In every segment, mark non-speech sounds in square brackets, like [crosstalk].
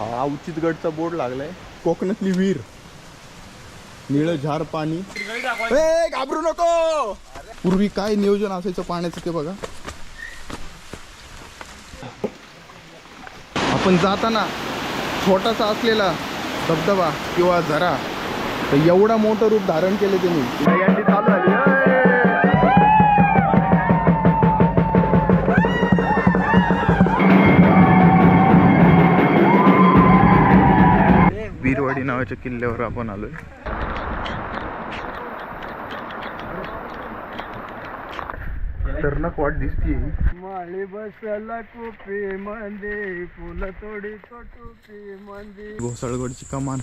हा उचितगडचा बोर्ड लागलाय. कोकणातली वीर. निळं झार पाणी. घाबरू नको! पूर्वी काय नियोजन असायचं पाण्याचं ते बघा. आपण जाताना छोटासा असलेला धबधबा किंवा झरा तर एवढा मोठं रूप धारण केले त्यांनी. नावाच्या किल्ल्यावर आपण आलोय. खतरनाक वाट दिसतीये माळी बसला कुपी मंदी फुल तोडी टोपी मंदी घोसाळगडची कमान.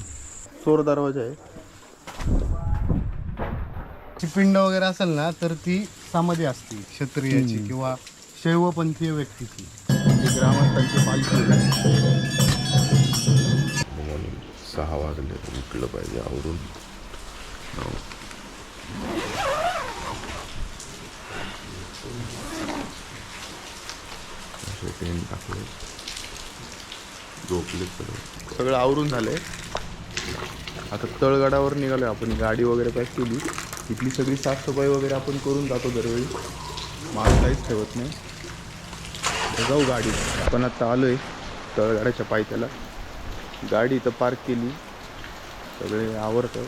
चोर दरवाजा आहे. ची पिंड वगैरे असेल ना तर ती समाधी असते क्षत्रियाची किंवा शैवपंथीय व्यक्तीची. म्हणजे ग्रामस्थांची पालखी. सहा वाजले उठलं पाहिजे आवरून असे टाकले झोपले सगळं आवरून झालंय आता तळगडावर निघालो आपण गाडी वगैरे पॅक केली तिथली सगळी साफसफाई वगैरे आपण करून जातो दरवेळी माल काहीच ठेवत नाही जाऊ गाडी आपण आता आलोय तळगडाच्या पायथ्याला गाडी इथं पार्क केली. सगळे आवरतं.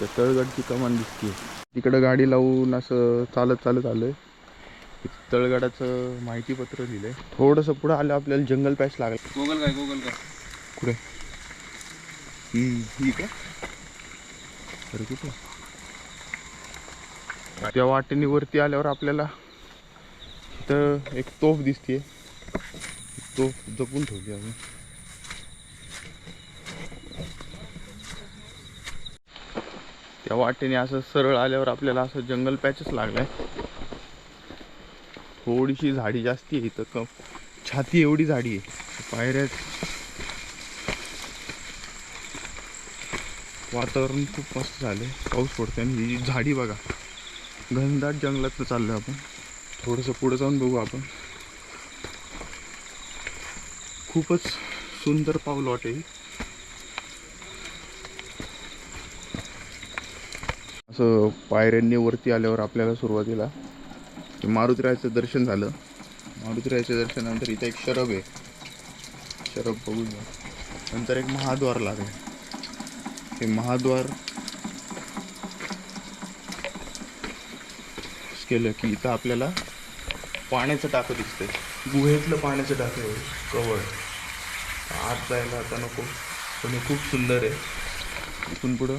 तर तळगडची कमान दिसते तिकडं गाडी लावून असं चालत चालत आलोय. इथं तळगडाचं माहितीपत्र लिहिलंय. थोडंसं पुढं आलं आपल्याला जंगल पॅच लागलं. गुगल काय गुगल काय? कुठे? ही का? अरे कुठे? त्या वाटेने वरती आल्यावर आपल्याला इथं एक तोफ दिसते तोफ जपून ठेवली आम्ही. त्या वाटेने असं सरळ आल्यावर आपल्याला असं जंगल पॅचच लागलाय. थोडीशी झाडी जास्ती आहे इथं. कम छाती एवढी झाडी आहे. पायऱ्या वातावरण खूप मस्त झाले पाऊस पडतोय आणि ही झाडी बघा. घनदाट जंगलात चाललो आपण. थोडंसं पुढे जाऊन बघू आपण. खूपच सुंदर पाऊल वाटेल. असं पायऱ्यांनी वरती आल्यावर आपल्याला सुरुवातीला मारुतीरायाचं दर्शन झालं. मारुतीरायाच्या दर्शनानंतर इथं एक शरब आहे. शरब बघून नंतर एक महाद्वार लागलं. हे महाद्वार केलं की इथं आपल्याला पाण्याचं टाकं दिसतंय. गुहेतलं पाण्याचं टाकं आहे. कवळ. आत जायला आता नको. पण हे खूप सुंदर आहे. इथून पुढं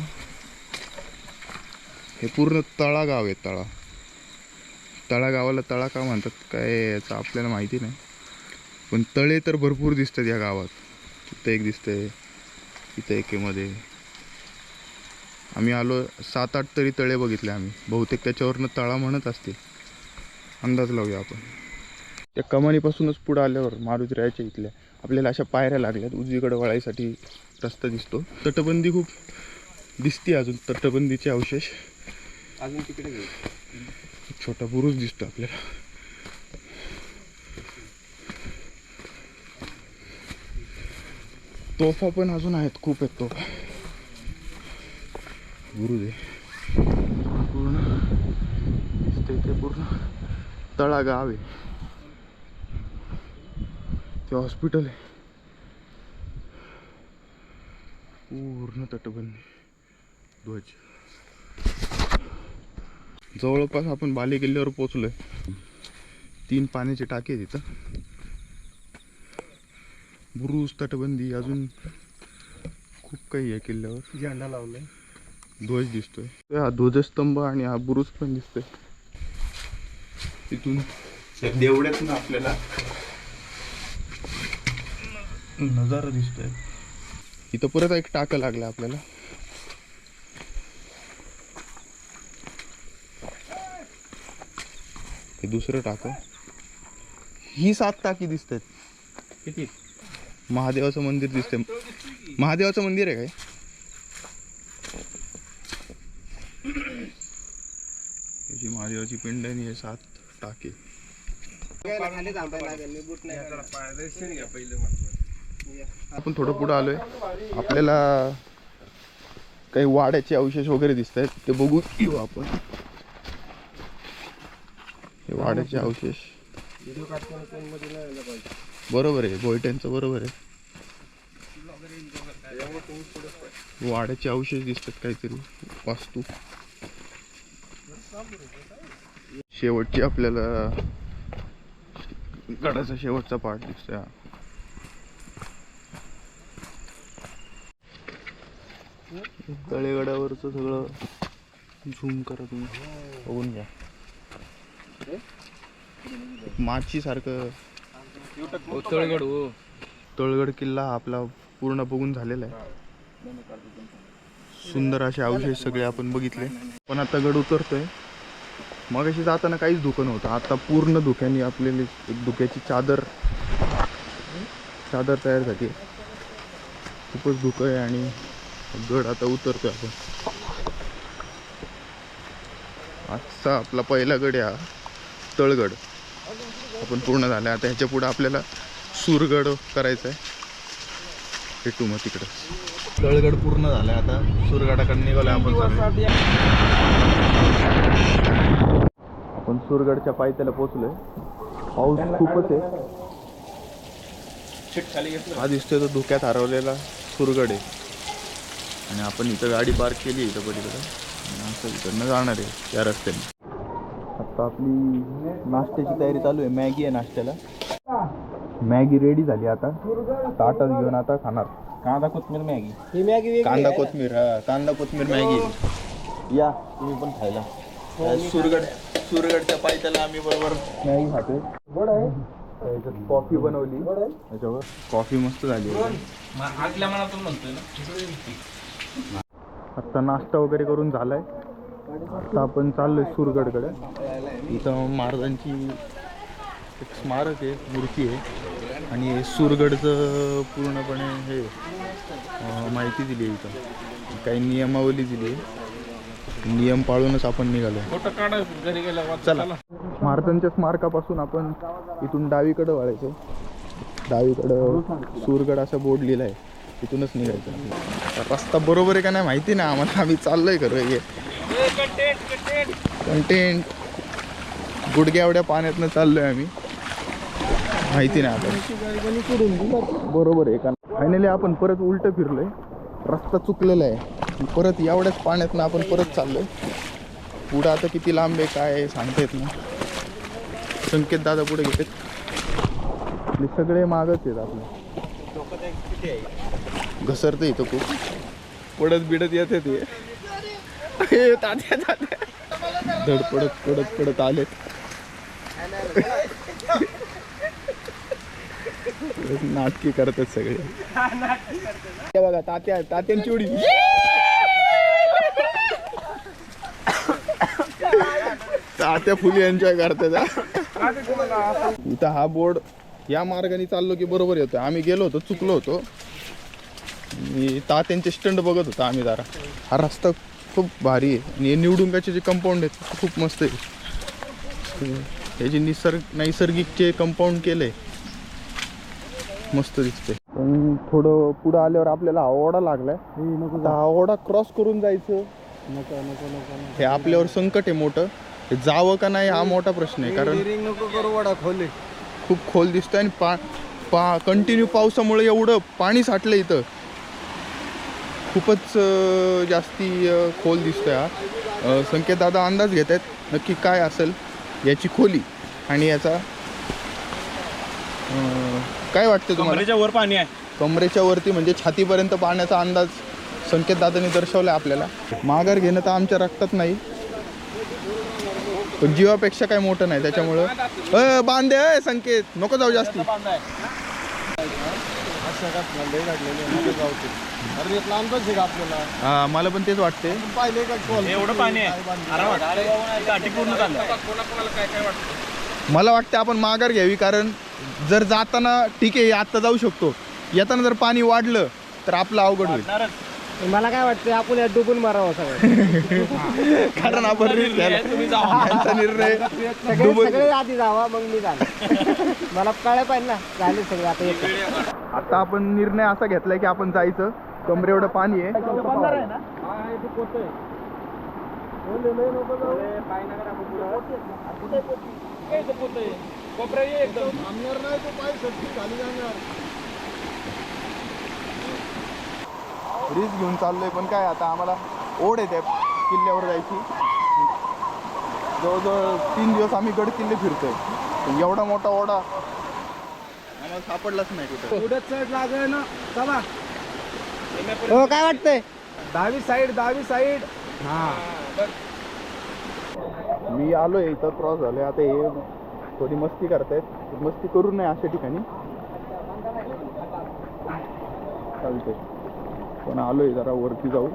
हे पूर्ण तळागाव आहे तळा. तळागावाला तळा का म्हणतात काय याचं आपल्याला माहिती नाही. पण तळे तर भरपूर दिसतात या गावात. इथं एक दिसतंय इथं एकेमध्ये आम्ही आलो सात आठ तरी तळे बघितले आम्ही. बहुतेक त्याच्यावरनं तळा म्हणत असतील. अंदाज लावूया आपण. त्या कमानीपासूनच पुढं आल्यावर मारुतीरायाच्या इथल्या आपल्याला अशा पायऱ्या लागल्यात. उजवीकडे वळायसाठी रस्ता दिसतो. तटबंदी खूप दिसते अजून तटबंदीचे अवशेष. अजून तिकडे छोटा बुरुज दिसतो आपल्याला. तोफा पण अजून आहेत खूप आहेत तोफा. बुरुज आहे. पूर्ण दिसतंय ते पूर्ण. तळा गाव आहे. ते हॉस्पिटल आहे. पूर्ण तटबंदी. ध्वज. जवळपास आपण बाले किल्ल्यावर पोचलोय तीन पाण्याचे टाके आहेत तिथं बुरुज तटबंदी अजून खूप काही आहे किल्ल्यावर. झेंडा लावलाय. ध्वज दिसतोय. हा ध्वजस्तंभ आणि हा बुरुज पण दिसतोय. तिथून त्या देवड्यातून आपल्याला नजारा दिसतोय. इथं परत एक टाकं लागलं आपल्याला. हे दुसरं टाकं. ही सात टाकी दिसत आहेत किती? महादेवाचं मंदिर दिसतंय. महादेवाचं मंदिर आहे काय? याची महादेवाची पिंड आहे आणि हे सात टाके. आपण थोडं पुढं आलोय. आपल्याला काही वाड्याचे अवशेष वगैरे दिसत आहेत ते बघू येऊ आपण. वाड्याचे अवशेष. बरोबर आहे बोयट्यांचं बरोबर आहे. वाड्याचे अवशेष दिसतात काहीतरी वास्तू. शेवटची आपल्याला गडाचा शेवटचा पार्ट दिसतोय हा. तळेगडावरचं सगळं झूम करा तुम्ही बघून घ्या. माची सारखं तळगड हो. तळगड किल्ला आपला पूर्ण बघून झालेला आहे. सुंदर असे अवशेष सगळे आपण बघितले. पण आता गड उतरतोय. मग अशी जाताना काहीच धुकं नव्हतं. आता पूर्ण धुक्याने आपल्याला एक धुक्याची चादर चादर तयार झाली खूपच धुकं आहे आणि गड आता उतरतोय आपण. आजचा आपला पहिला गड आहे हा. तळगड. आपण पूर्ण झालं. आता ह्याच्या पुढे आपल्याला सूरगड करायचं आहे भेटू मग तिकडं. तळगड पूर्ण झालं आता. सूरगडाकडे निघालोय आपण आपण सूरगडच्या पायथ्याला पोचलोय पाऊस खूपच आहे. हा दिसतोय तो धुक्यात हरवलेला सुरगड आहे. आणि आपण इथं गाडी पार्क केली इथं पलीकडे. असं इकडनं जाणार आहे या रस्त्याने. आता आपली नाश्त्याची तयारी चालू आहे. मॅगी आहे नाश्त्याला. मॅगी रेडी झाली आता. ताटात घेऊन आता खाणार. कांदा कोथमीर मॅगी. ही मॅगी कांदा कोथमीर हा कांदा कोथमीर मॅगी. या तुम्ही पण खायला. सुरगड सुरगडच्या पायथ्याला आम्ही बरोबर मॅगी खातोय. त्याच्यात कॉफी बनवली. त्याच्यावर कॉफी मस्त झाली मनातून म्हणतोय ना. आत्ता नाश्ता वगैरे करून झालाय. आता आपण चाललोय सुरगडकडे. इथं महाराजांची एक स्मारक आहे मूर्ती आहे. आणि सुरगडचं पूर्णपणे हे माहिती दिली आहे इथं. काही नियमावली दिली आहे. नियम पाळूनच आपण निघालो. चला. महाराजांच्या स्मारकापासून आपण इथून डावीकडं वळायचं. डावीकडं सूरगड असा बोर्ड लिहिला आहे तिथूनच निघायचं. रस्ता बरोबर आहे का नाही माहिती नाही. आम्हाला आम्ही चाललोय खरं हे. कंटेंट गुडघ्या एवढ्या पाण्यातनं चाललोय आम्ही. माहिती नाही आता. बरोबर आहे का? फायनली आपण परत उलट फिरलोय. रस्ता चुकलेला आहे. परत एवढ्याच पाण्यातनं आपण परत चाललोय. पुढं आता किती लांब आहे काय आहे सांगता येत नाही. संकेत दादा पुढे घेते आणि सगळे मागच आहेत आपले. घसरते इथं खूप. पडत बिडत येत ते हे. तात्या तात्या. धड पडत पडत पडत आले नाटकी करतात सगळे. हे बघा तात्या तात्यांची उडी तात्या फुली एन्जॉय करतात इथं हा बोर्ड या मार्गाने चाललो की बरोबर येतो. आम्ही गेलो होतो चुकलो होतो. मी तात्यांचे स्टंट बघत होतो आम्ही जरा. हा रस्ता खूप भारी आहे. आणि निवडुंगाचे जे कंपाऊंड आहेत खूप मस्त आहे. हे जे निसर्ग नैसर्गिक जे कंपाऊंड केलंय मस्त दिसते. पण थोडं पुढं आल्यावर आपल्याला ओढा लागलाय. हा ओढा क्रॉस करून जायचं. नको नको नको हे आपल्यावर संकट आहे मोठं. हे जावं का नाही हा मोठा प्रश्न आहे. कारण रिंग नको करू वडा खोले खूप खोल दिसतंय आणि पा पा कंटिन्यू पावसामुळे एवढं पाणी साठलं इथं. खूपच अं, जास्ती अं, खोल दिसतोय हा. अं, संकेत दादा अंदाज घेत आहेत नक्की काय असेल? याची खोली आणि याचा अं, काय वाटतं तुम्हाला? वर पाणी आहे. कमरेच्या वरती म्हणजे छातीपर्यंत पाण्याचा अंदाज संकेत दादांनी दर्शवला आपल्याला. माघार घेणं तर आमच्या रक्तात नाही. पण जीवापेक्षा काय मोठं नाही त्याच्यामुळं. अ बांधे अय संकेत. नको जाऊ जास्ती. अरे एक लांबच आहे का आपल्याला? हा मला पण तेच वाटते पाहिले का खोल एवढं पाणी आहे. आरामात. काठी पूर्ण झालं. मला वाटते आपण माघार घ्यावी कारण जर जाताना ठीक आहे आता जाऊ शकतो. येताना जर पाणी वाढलं तर आपलं अवघड होईल. मला काय वाटतं आपण यात डुबून मारावं सगळं. [laughs] कारण आपण risk घ्यायला. यांचा निर्णय सगळे आधी जावा मग मी जाणार. मला कळलं पाहिजे ना झाले सगळे आता येतो. आता आपण निर्णय असा घेतलाय की आपण जायचं. कमरे एवढं पाणी आहे. रिस्क घेऊन चाललोय पण काय आता आम्हाला ओढ आहे त्या किल्ल्यावर जायची. जवळजवळ तीन दिवस आम्ही गड किल्ले फिरतोय. पण एवढा मोठा ओढा आम्हाला सापडलाच नाही कुठं. पुढे चढ लागेल ना चला. हो काय वाटतंय? दहावी साईड दहावी साईड हा. मी आलोय इथं क्रॉस झालोय. आता हे थोडी मस्ती करतायत. मस्ती करू नये अशा ठिकाणी. चालते पण आलोय जरा वरती जाऊ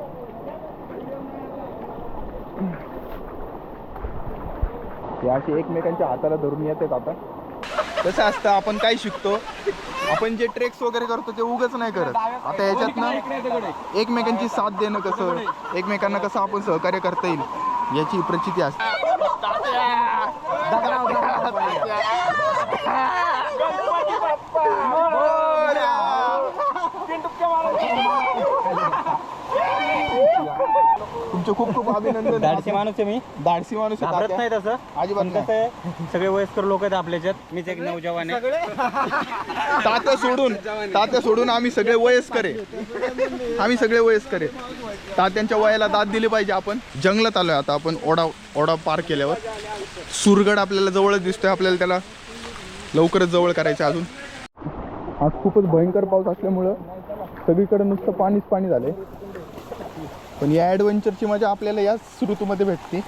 हे असे एकमेकांच्या हाताला धरून येतात आता. कसं असतं आपण काय शिकतो? आपण जे ट्रेक्स वगैरे करतो ते उगच नाही करत. आता याच्यात ना एकमेकांची साथ देणं कसं एकमेकांना कसं आपण सहकार्य करता येईल याची प्रचिती असते. तुमचे खूप खूप अभिनंदन. धाडसी माणूस आहे मी. धाडसी माणूस आहे घाबरत तात्या. नाही तसं अजिबात पण नाही. कसं आहे सगळे वयस्कर लोक आहेत आपल्याच्यात मीच एक नौजवान आहे. तात्या सोडून तात्या सोडून आम्ही सगळे वयस्कर आहे. आम्ही सगळे वयस्कर आहे. तात्यांच्या वयाला दाद दिली पाहिजे आपण. जंगलात आलोय आता आपण ओढा ओढा पार केल्यावर. सुरगड आपल्याला जवळच दिसतोय आपल्याला त्याला लवकरच जवळ करायचं अजून. आज खूपच भयंकर पाऊस असल्यामुळं सगळीकडे नुसतं पाणीच पाणी झालंय. पण या ॲडव्हेंचरची मजा आपल्याला याच ऋतूमध्ये भेटते.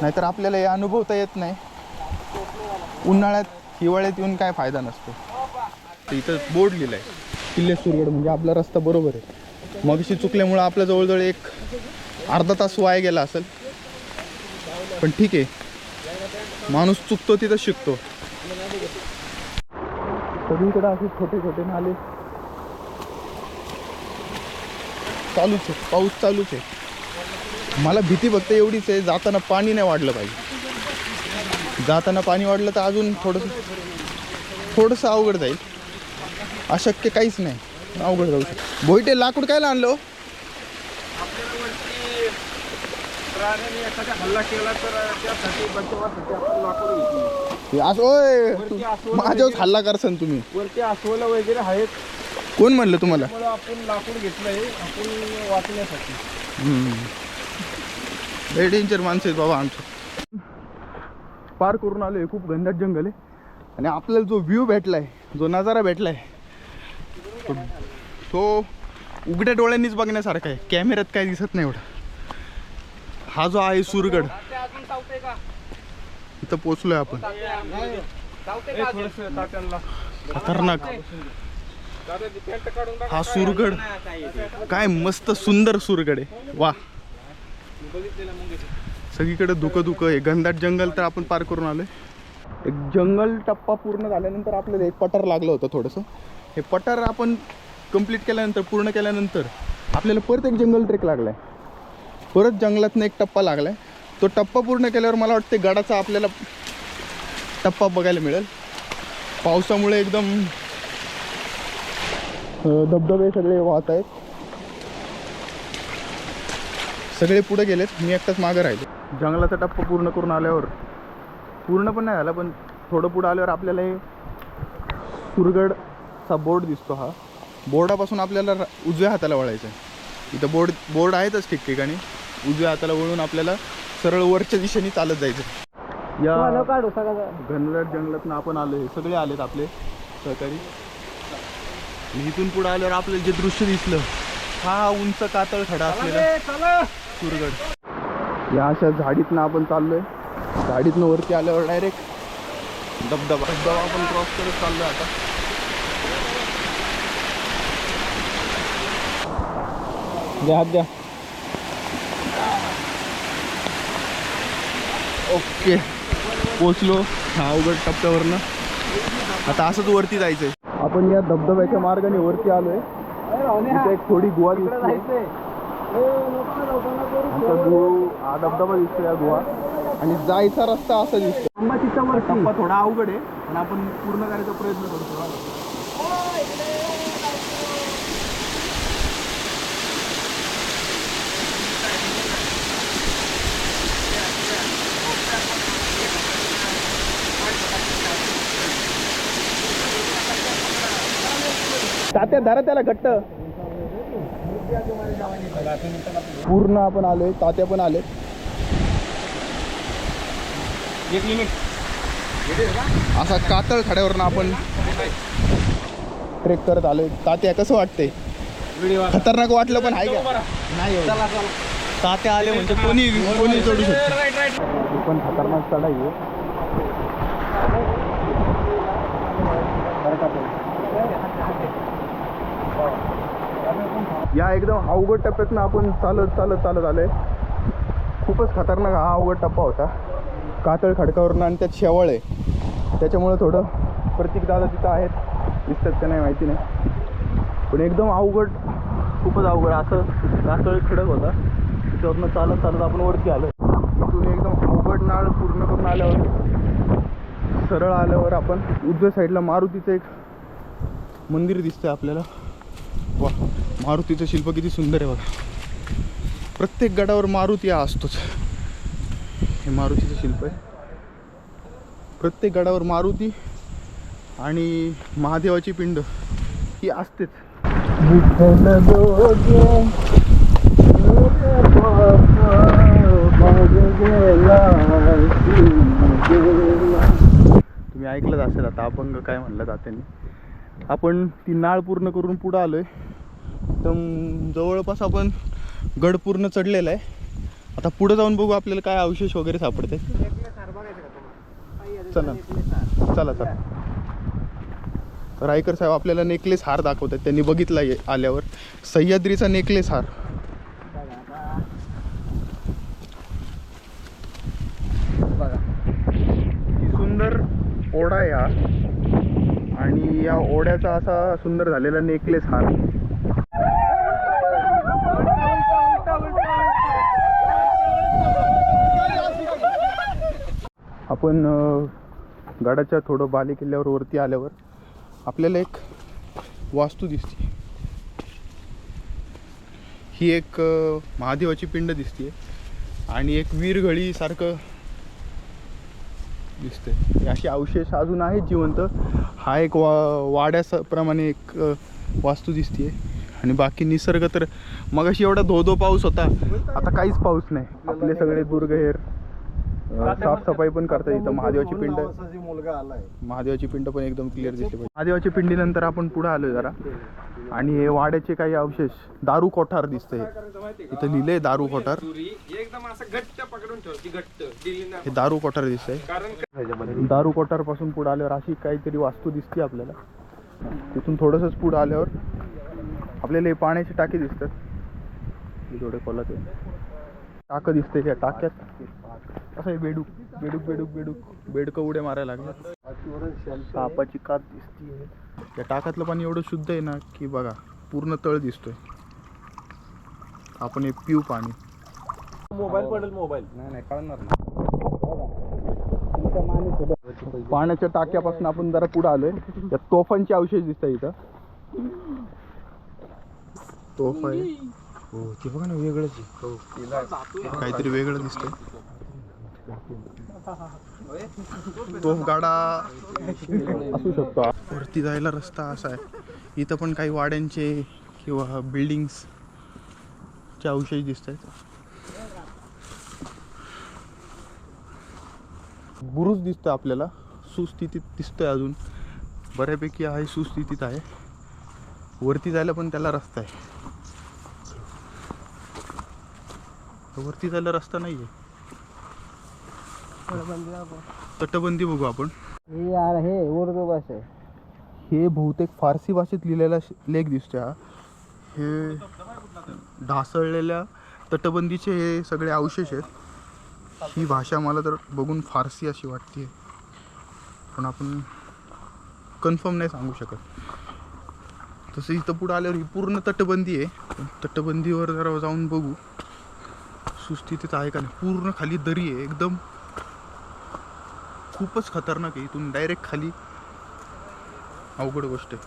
नाहीतर आपल्याला हे अनुभवता येत नाही. उन्हाळ्यात हिवाळ्यात येऊन काय फायदा नसतो. तर इथं बोर्ड लिहिलं आहे किल्ले सुरगड म्हणजे आपला रस्ता बरोबर आहे. मगशी चुकल्यामुळं आपल्या जवळजवळ एक अर्धा तास वाया गेला असेल. पण ठीक आहे. माणूस चुकतो तिथं शिकतो. सगळीकडे असे छोटे छोटे नाले चालूच आहे पाऊस चालूच आहे. मला भीती फक्त एवढीच आहे जाताना पाणी नाही वाढलं पाहिजे. जाताना पाणी वाढलं तर अजून थोडंसं थोडंसं अवघड जाईल. अशक्य काहीच नाही अवघड जाऊ शकतो. बोईटे लाकूड कायला आणलो हो? हे? असं माझ्यावर हल्ला करसन तुम्ही. वरती अस्वलं वगैरे आहेत. कोण म्हणलं तुम्हाला? त्यामुळे आपण लाकूड घेतलंय आपण वाचण्यासाठी. लय डेंजर माणसं आहेत बाबा आमचं. पार करून आलोय खूप घनदाट जंगल आहे. आणि आपल्याला जो व्ह्यू भेटलाय जो नजारा भेटलाय तो- तो उघड्या डोळ्यांनीच बघण्यासारखा आहे. कॅमेऱ्यात काय दिसत नाही एवढा. हा जो आहे सुरगड इथं पोचलोय आपण. खतरनाक. हा सुरगड. काय मस्त सुंदर सुरगड आहे. वा. सगळीकडे धुकं धुकं आहे. घनदाट जंगल तर आपण पार करून आलोय. एक जंगल टप्पा पूर्ण झाल्यानंतर आपल्याला एक पठार लागलं होतं थोडंसं. हे पठार आपण कंप्लीट केल्यानंतर पूर्ण केल्यानंतर आपल्याला परत एक जंगल ट्रेक लागलाय. परत जंगलातनं एक टप्पा लागलाय. तो टप्पा पूर्ण केल्यावर मला वाटते गडाचा आपल्याला टप्पा बघायला मिळेल. पावसामुळे एकदम धबधबे सगळे वाहत आहेत. सगळे पुढे गेलेत मी एकटाच मागं राहिले. जंगलाचा टप्पा पूर्ण करून आल्यावर पूर्ण पण नाही झाला पण थोडं पुढं आल्यावर आपल्याला हे सुरगडचा बोर्ड दिसतो हा. बोर्डापासून आपल्याला उजव्या हाताला वळायचं आहे. इथं बोर्ड बोर्ड आहेतच ठिकठिकाणी. उजव्या हाताला वळून आपल्याला सरळ वरच्या दिशेने चालत जायचं. या घनदाट जंगलातनं आपण आलो हे सगळे आलेत आपले सहकारी. आणि इथून पुढे आल्यावर आपल्याला जे दृश्य दिसलं हा उंच कातळ खडा असलेला सुरगड. या अशा झाडीतनं आपण चाललोय. झाडीतनं वरती आल्यावर डायरेक्ट धबधबा. धबधबा आपण क्रॉस करत चाललोय आता. द्या हात द्या. ओके. पोचलो. हा अवघड टप्प्यावरनं. आता असंच वरती जायचंय. आपण या धबधब्याच्या मार्गाने वरती आलोय. इथे एक थोडी गुहा दिसते. आमचा गुह हा धबधबा दिसतो या गुहा. आणि जायचा रस्ता असा दिसतो टप्पा थोडा अवघड आहे पण आपण पूर्ण करायचा प्रयत्न करतो. तात्या धरा त्याला घट्ट. पूर्ण आपण आलोय तात्या पण आले एक लिमिट असा कातळ खड्यावरनं आपण ट्रेक करत आलोय. तात्या कसं वाटतंय? खतरनाक वाटलं पण आहे का? नाही. तात्या आले म्हणजे कोणी कोणी चढू शकतो? पण खतरनाक चढाई आहे या एकदम अवघड टप्प्यातनं आपण चालत चालत चालत आलोय. खूपच खतरनाक हा अवघड टप्पा होता. कातळ खडकावरून आणि त्यात शेवळ आहे. त्याच्यामुळं थोडं प्रतीक दादा तिथं आहेत. दिसतात का नाही माहिती नाही. पण एकदम अवघड खूपच अवघड असं कातळ खडक होता. त्याच्यावरनं चालत चालत आपण वरती आलो तिथून एकदम अवघड नाळ पूर्ण करून आल्यावर सरळ आल्यावर आपण उजव्या साईडला मारुतीचं एक मंदिर दिसतंय आपल्याला. वा मारुतीचं शिल्प किती सुंदर आहे बघा. प्रत्येक गडावर मारुती हा असतोच. हे मारुतीचं शिल्प आहे. प्रत्येक गडावर मारुती आणि महादेवाची पिंड ही असतेच. तुम्ही ऐकलंच असेल आता अभंग काय म्हणलं जात्यांनी? आपण ती नाळ पूर्ण करून पुढं आलो आहे तर जवळपास आपण गड पूर्ण चढलेला आहे. आता पुढं जाऊन बघू आपल्याला काय अवशेष वगैरे सापडते. चला. चला चला. रायकर साहेब आपल्याला नेकलेस हार दाखवतात. त्यांनी बघितला आल्यावर. सह्याद्रीचा नेकलेस हार. ही सुंदर ओढा आहे हा. आणि या ओढ्याचा असा सुंदर झालेला नेकलेस हार आपण गडाच्या थोडं बाले किल्ल्यावर वरती आल्यावर आपल्याला एक वास्तू दिसते. ही एक महादेवाची पिंड दिसते. आणि एक वीरघळीसारखं दिसते अशी अवशेष अजून आहेत जिवंत. हा एक वा वाड्याप्रमाणे एक वास्तू दिसते आणि बाकी निसर्ग तर मगाशी एवढा धो धो पाऊस होता. आता काहीच पाऊस नाही. आपले सगळे दुर्गहेर साफसफाई पण करता येतं महादेवाची पिंड मुलगा आलाय महादेवाची पिंड पण एकदम क्लिअर दिसते. महादेवाची पिंडीनंतर आपण पुढे आलोय जरा. आणि हे वाड्याचे काही अवशेष दारू कोठार दिसतंय. इथं लिहिलंय दारू कोठार. एकदम हे दारू कोठार दिसते दारू कोठारपासून पुढे आल्यावर अशी काहीतरी वास्तू दिसते आपल्याला. तिथून थोडंसंच पुढे आल्यावर आपल्याला हे पाण्याची टाकी दिसतात. थोडे खोलात टाक टाकं दिसते या टाक्यात. असं आहे बेडूक बेडूक बेडूक बेडूक. बेडकं उड्या मारायला लागले सापाची कात दिसते त्या टाकातलं पाणी एवढं शुद्ध आहे ना की बघा पूर्ण तळ दिसतोय. आपण हे पिऊ पाणी. मोबाईल पडेल मोबाईल. नाही नाही कळणार पाण्याच्या टाक्यापासून आपण जरा पुढे आलोय. त्या तोफांचे अवशेष दिसतात इथं. तोफ आहे. हो ते बघा ना वेगळंच हो. काहीतरी वेगळं दिसतंय. तोफ गाडा असू शकतो. वरती जायला रस्ता असा आहे. इथं पण काही वाड्यांचे किंवा बिल्डिंग्स चे अवशेष दिसत आहेत बुरुज दिसतोय आपल्याला. सुस्थितीत दिसतोय अजून. बऱ्यापैकी आहे सुस्थितीत आहे. वरती जायला पण त्याला रस्ता आहे. वरती जायला रस्ता नाहीये. तटबंदी बघू. आपण. यार हे उर्दू भाषा हे बहुतेक फारसी भाषेत लिहिलेला लेख दिसतोय हा. हे ढासळलेल्या तटबंदीचे हे सगळे अवशेष आहेत. ही भाषा मला तर बघून फारसी अशी वाटते पण आपण कन्फर्म नाही सांगू शकत. तसं इथं पुढं आल्यावर ही पूर्ण तटबंदी आहे. तटबंदीवर जरा जाऊन बघू. सुस्थितीत आहे का नाही? पूर्ण खाली दरी आहे. एकदम खूपच खतरनाक आहे. इथून डायरेक्ट खाली अवघड गोष्ट आहे.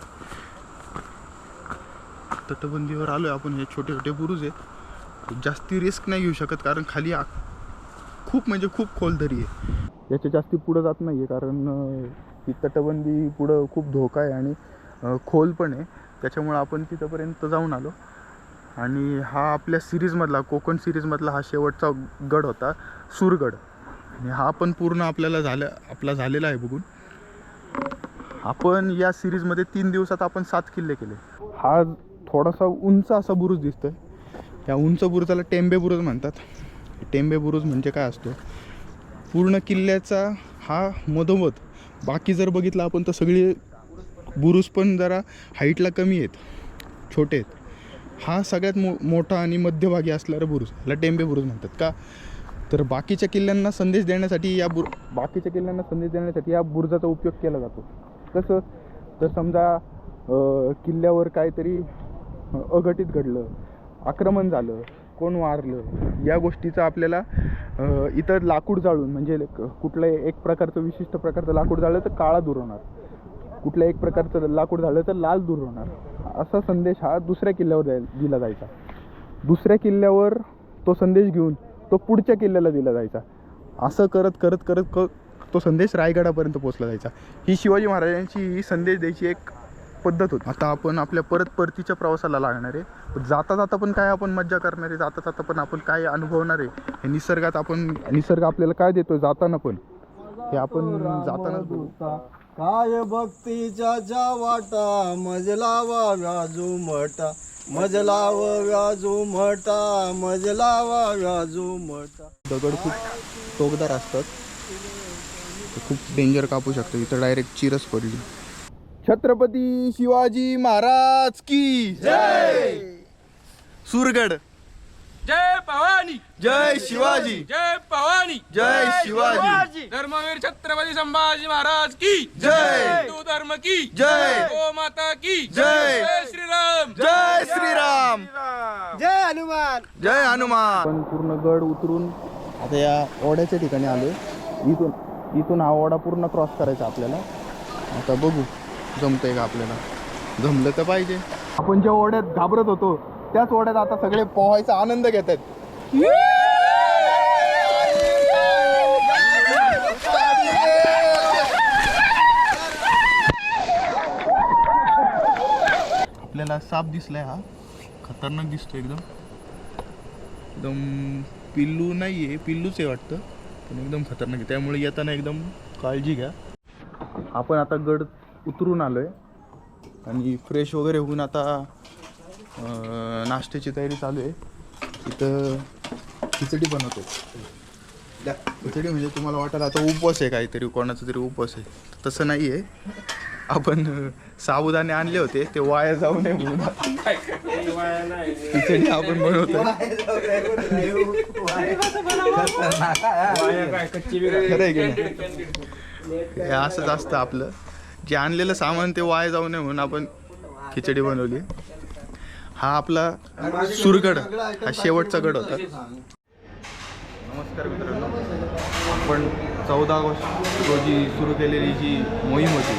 तटबंदीवर आलोय आपण. हे छोटे छोटे बुरुज आहेत. जास्ती रिस्क नाही घेऊ शकत कारण खाली आ- खूप म्हणजे खूप खोल दरी आहे. याच्या जास्ती पुढं जात नाही आहे कारण ती ही तटबंदी पुढं खूप धोका आहे आणि खोल पण आहे. त्याच्यामुळं आपण तिथंपर्यंत जाऊन आलो. आणि हा आपल्या सिरीजमधला कोकण सिरीजमधला हा शेवटचा गड होता सुरगड. आणि हा पण पूर्ण आपल्याला झालं आपला झालेला आहे बघून. आपण या सिरीजमध्ये तीन दिवसात आपण सात किल्ले केले. हा थोडासा उंच असा बुरुज दिसतोय. या उंच बुरुजाला टेंबे बुरुज म्हणतात. टेंबे बुरुज म्हणजे काय असतो? पूर्ण किल्ल्याचा हा मधोमध. बाकी जर बघितलं आपण तर सगळी बुरुज पण जरा हाईटला कमी आहेत छोटे आहेत. हा सगळ्यात मो मोठा आणि मध्यभागी असणारा बुरुज ह्याला टेंबे बुरुज म्हणतात. का? तर बाकीच्या किल्ल्यांना संदेश देण्यासाठी या बुर बाकीच्या किल्ल्यांना संदेश देण्यासाठी या बुरजाचा उपयोग केला जातो. कसं? तर समजा किल्ल्यावर काहीतरी अघटित घडलं आक्रमण झालं कोण वारलं या गोष्टीचं आपल्याला इतर लाकूड जाळून म्हणजे क- कुठलं एक प्रकारचं विशिष्ट प्रकारचं लाकूड जाळलं तर काळा दूर होणार. कुठल्या एक प्रकारचं लाकूड झालं तर लाल दूर होणार. असा संदेश हा दुसऱ्या किल्ल्यावर दिला जायचा. दुसऱ्या किल्ल्यावर तो संदेश घेऊन तो पुढच्या किल्ल्याला दिला जायचा. असं करत करत करत क तो संदेश रायगडापर्यंत पोहोचला जायचा. ही शिवाजी महाराजांची ही संदेश द्यायची एक पद्धत होती. आता आपण आपल्या परत परतीच्या प्रवासाला लागणार आहे. जाता जाता पण काय आपण मज्जा करणार आहे? जाता जाता पण आपण काय अनुभवणार आहे? हे निसर्गात आपण निसर्ग आपल्याला काय देतो जाताना पण. हे आपण जातानाच बघू. काय भक्तीच्या वाटा मजला वा व्याजू मटा मजला व व्याजू मटा मजला वा व्याजू मटा. दगड खूप टोकदार असतात. ते खूप डेंजर कापू शकतो. इथं डायरेक्ट चिरच पडली. छत्रपती शिवाजी महाराज की जय! सुरगड. जय भवानी जय शिवाजी. जय भवानी जय शिवाजी. धर्मवीर छत्रपती संभाजी महाराज की. जय. हिंदू धर्म की. जय. गो माता की. जय. जय श्रीराम. जय श्रीराम. जय हनुमान. जय हनुमान. पूर्ण गड उतरून आता या ओढ्याच्या ठिकाणी आलोय. इथून इथून हा ओढा पूर्ण क्रॉस करायचा आपल्याला. आता बघू जमतंय का आपल्याला? जमलं तर पाहिजे. आपण ज्या ओढ्यात घाबरत होतो त्याच ओढ्यात आता सगळे पोहायचा आनंद घेत आहेत. आपल्याला साप दिसलाय हा. खतरनाक दिसतो एकदम. एकदम पिल्लू नाही आहे पिल्लूच आहे वाटतं पण एकदम खतरनाक आहे. त्यामुळे येताना एकदम काळजी घ्या. आपण आता गड उतरून आलो आहे आणि फ्रेश वगैरे होऊन आता नाश्त्याची तयारी चालू आहे. इथं खिचडी बनवतो. खिचडी म्हणजे तुम्हाला वाटायला आता उपवास आहे काहीतरी कोणाचा तरी उपवास आहे. तसं नाही आहे. आपण साबुदाणे आणले होते ते वाया जाऊ नये म्हणून. खिचडी आपण बनवतो खरं आहे की नाही? हे असंच असतं आपलं. जे आणलेलं सामान ते वाया जाऊ नये म्हणून आपण खिचडी बनवली हा आपला सुरगड हा शेवटचा गड होता. नमस्कार मित्रांनो. आपण चौदा ऑगस्ट रोजी सुरू केलेली जी मोहीम होती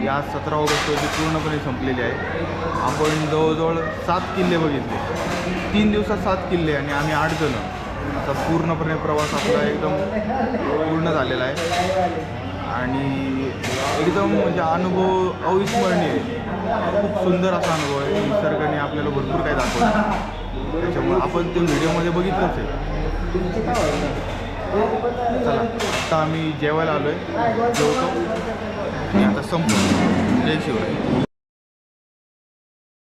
ही आज सतरा ऑगस्ट रोजी पूर्णपणे संपलेली आहे. आपण जवळजवळ सात किल्ले बघितले. तीन दिवसात सात किल्ले आणि आम्ही आठ जण. असा पूर्णपणे प्रवास आपला एकदम पूर्ण झालेला आहे. आणि एकदम म्हणजे अनुभव अविस्मरणीय खूप सुंदर असा अनुभव आहे. निसर्गाने आपल्याला भरपूर काही दाखवलं. त्याच्यामुळे आपण ते व्हिडिओमध्ये बघितलंच आहे. चला आता आम्ही जेवायला आलो आहे जेवतो. आणि आता संपतो जय शिवराय.